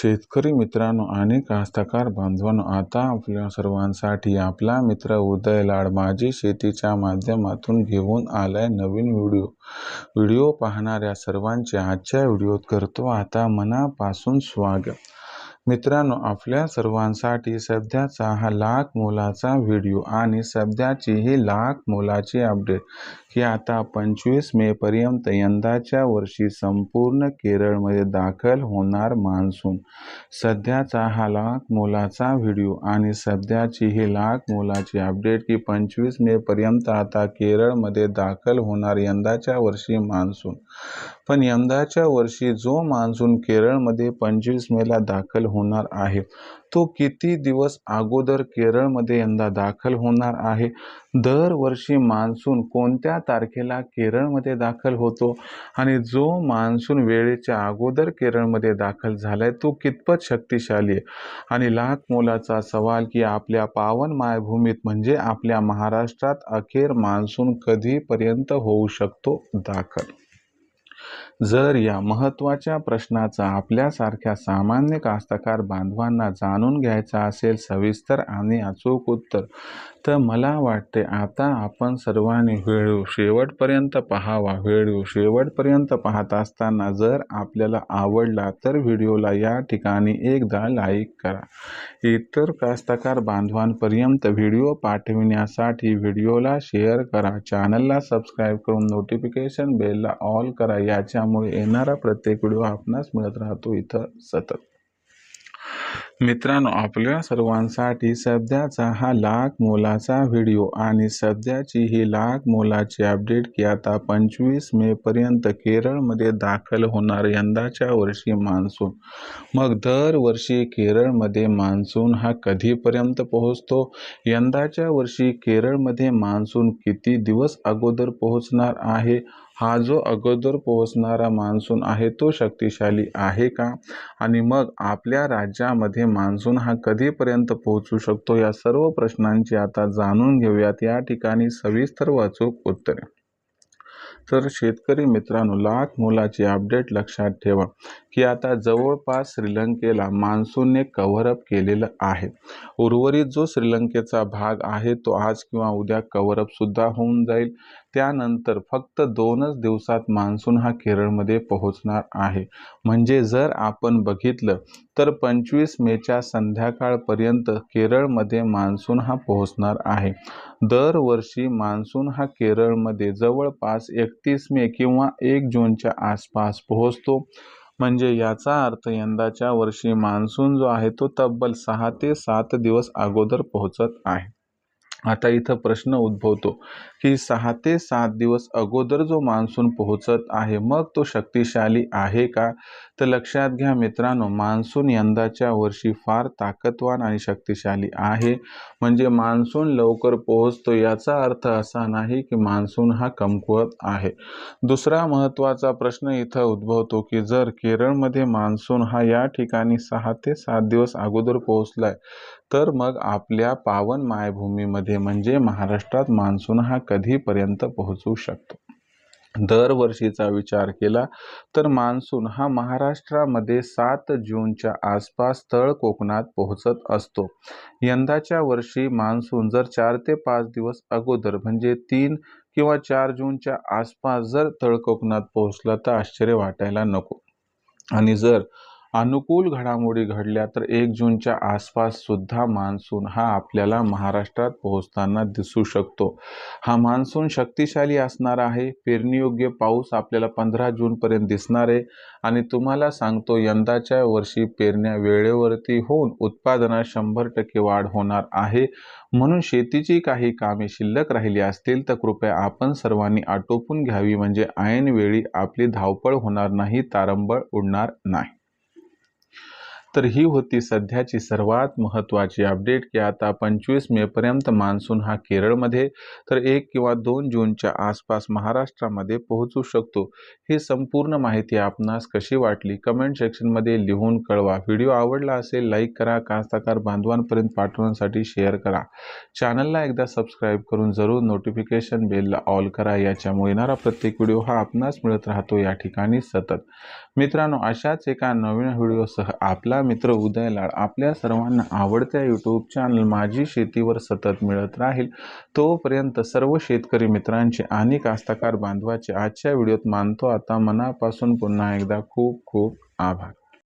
शेतकरी मित्रांनो आणि कास्तकार बांधवांनो आता आपल्या सर्वांसाठी आपला मित्र उदय लाड माझी शेतीच्या माध्यमातून घेऊन आलाय नवीन व्हिडिओ. व्हिडिओ पाहणाऱ्या सर्वांचे आजच्या व्हिडिओत करतो आता मनापासून स्वागत. मित्रांनो आपल्या सर्वांसाठी सध्याचा हा लाख मोलाचा व्हिडिओ आणि सध्याची ही लाख मोलाची अपडेट. की आता पंचवीस मेपर्यंत यंदाच्या वर्षी संपूर्ण केरळमध्ये दाखल होणार मान्सून. सध्याचा हा लाख मोलाचा व्हिडिओ आणि सध्याची ही लाख मोलाची अपडेट की पंचवीस मेपर्यंत आता केरळमध्ये दाखल होणार यंदाच्या वर्षी मान्सून. पण यंदाच्या वर्षी जो मान्सून केरळमध्ये पंचवीस मेला दाखल होणार आहे तो किती दिवस अगोदर केरळमध्ये यंदा दाखल होणार आहे? दरवर्षी मान्सून कोणत्या तारखेला केरळमध्ये दाखल होतो? आणि जो मान्सून वेळेच्या अगोदर केरळमध्ये दाखल झालाय तो कितपत शक्तिशाली आहे? आणि लाख मोलाचा सवाल की आपल्या पावन मायभूमीत म्हणजे आपल्या महाराष्ट्रात अखेर मान्सून कधीपर्यंत होऊ शकतो दाखल? जर या महत्त्वाच्या प्रश्नाचा आपल्यासारख्या सामान्य कास्तकार बांधवांना जाणून घ्यायचा असेल सविस्तर आणि अचूक उत्तर तर मला वाटते आता आपण सर्वांनी व्हिडिओ शेवटपर्यंत पाहावा. व्हिडिओ शेवटपर्यंत पाहत असताना जर आपल्याला आवडला तर व्हिडिओला या ठिकाणी एकदा लाईक करा. इतर कास्तकार बांधवांपर्यंत व्हिडिओ पाठविण्यासाठी व्हिडिओला शेअर करा. चॅनलला सबस्क्राईब करून नोटिफिकेशन बेलला ऑल करा. याच्या त्यामुळे येणारा प्रत्येक व्हिडिओ आपणास मिळत राहतो इथं सतत. मित्रांनो आपल्या सर्वांसाठी सध्याचा हा लाख मोलाचा व्हिडिओ आणि सध्याची ही लाख मोलाची अपडेट की आता पंचवीस मेपर्यंत केरळमध्ये दाखल होणार यंदाच्या वर्षी मान्सून. मग दरवर्षी केरळमध्ये मान्सून हा कधीपर्यंत पोहोचतो? यंदाच्या वर्षी केरळमध्ये मान्सून किती दिवस अगोदर पोहोचणार आहे? हा जो अगोदर पोहोचणारा मान्सून आहे तो शक्तिशाली आहे का? आणि मग आपल्या राज्यामध्ये मान्सून हा कधीपर्यंत पोहोचू शकतो या सर्व प्रश्नांची आता जाणून घेऊयात. या ठिकाणी सविस्तर वाचूक उत्तरे. तर शेतकरी मित्रांनो लाख मोलाची अपडेट लक्षात ठेवा की आता जवळपास श्रीलंकेला मान्सूनने कव्हरअप केलेलं आहे. उर्वरित जो श्रीलंकेचा भाग आहे तो आज किंवा उद्या कव्हरअप सुद्धा होऊन जाईल. त्यानंतर फक्त दोनच दिवसात मान्सून हा केरळमध्ये पोहोचणार आहे. म्हणजे जर आपण बघितलं तर पंचवीस मेच्या संध्याकाळपर्यंत केरळमध्ये मान्सून हा पोहोचणार आहे. दरवर्षी मान्सून हा केरळमध्ये जवळपास एकतीस मे किंवा एक जूनच्या आसपास पोहोचतो. म्हणजे याचा अर्थ यंदाच्या वर्षी मान्सून जो आहे तो तब्बल सहा ते सात दिवस अगोदर पोहोचत आहे. आता इथं प्रश्न उद्भवतो की सहा ते सात दिवस अगोदर जो मान्सून पोहोचत आहे मग तो शक्तिशाली आहे का? तर लक्षात घ्या मित्रांनो मान्सून यंदाच्या वर्षी फार ताकदवान आणि शक्तिशाली आहे. म्हणजे मान्सून लवकर पोहोचतो याचा अर्थ असा नाही की मान्सून हा कमकुवत आहे. दुसरा महत्त्वाचा प्रश्न इथं उद्भवतो की जर केरळमध्ये मान्सून हा या ठिकाणी सहा ते सात दिवस अगोदर पोहोचलाय तर मग आपल्या पावन मायभूमीमध्ये म्हणजे महाराष्ट्रात मान्सून हा कधीपर्यंत पोहोचू शकतो? दरवर्षीचा विचार केला तर मान्सून हा महाराष्ट्रामध्ये सात जूनच्या आसपास तळ कोकणात पोहोचत असतो. यंदाच्या वर्षी मान्सून जर चार ते पाच दिवस अगोदर म्हणजे तीन किंवा चार जूनच्या आसपास जर तळ कोकणात पोहोचला तर आश्चर्य वाटायला नको. आणि जर अनुकूल घडामोडी घडल्या तर एक जूनच्या आसपास सुद्धा मान्सून हा आपल्याला महाराष्ट्रात पोहोचताना दिसू शकतो. हा मान्सून शक्तिशाली असणार आहे पेरणीयोग्य पाऊस आपल्याला पंधरा जूनपर्यंत दिसणार आहे आणि तुम्हाला सांगतो यंदाच्या वर्षी पेरण्या वेळेवरती होऊन उत्पादनात शंभर टक्के वाढ होणार आहे. म्हणून शेतीची काही कामे शिल्लक राहिली असतील तर कृपया आपण सर्वांनी आटोपून घ्यावी म्हणजे ऐनवेळी आपली धावपळ होणार नाही तारंबळ उडणार नाही. तर ही होती सध्याची सर्वात महत्त्वाची अपडेट की आता पंचवीस मेपर्यंत मान्सून हा केरळमध्ये तर एक किंवा दोन जूनच्या आसपास महाराष्ट्रामध्ये पोहोचू शकतो. ही संपूर्ण माहिती आपणास कशी वाटली? कमेंट सेक्शनमध्ये लिहून कळवा. व्हिडिओ आवडला असेल लाईक करा. कास्ताकार बांधवांपर्यंत पाठवण्यासाठी शेअर करा. चॅनलला एकदा सबस्क्राईब करून जरूर नोटिफिकेशन बेलला ऑल करा. याच्यामुळे येणारा प्रत्येक व्हिडिओ हा आपणास मिळत राहतो. या ठिकाणी सतत. मित्रांनो अशाच एका नवीन व्हिडिओसह आपला मित्र उदय लाड आपल्या सर्वांना आवडत्या यूट्यूब चॅनल माझी शेतीवर सतत मिळत राहील. तोपर्यंत सर्व शेतकरी मित्रांचे आणि कास्तकार बांधवाचे आजच्या व्हिडिओत मानतो. आता मनापासून पुन्हा एकदा खूप खूप आभार.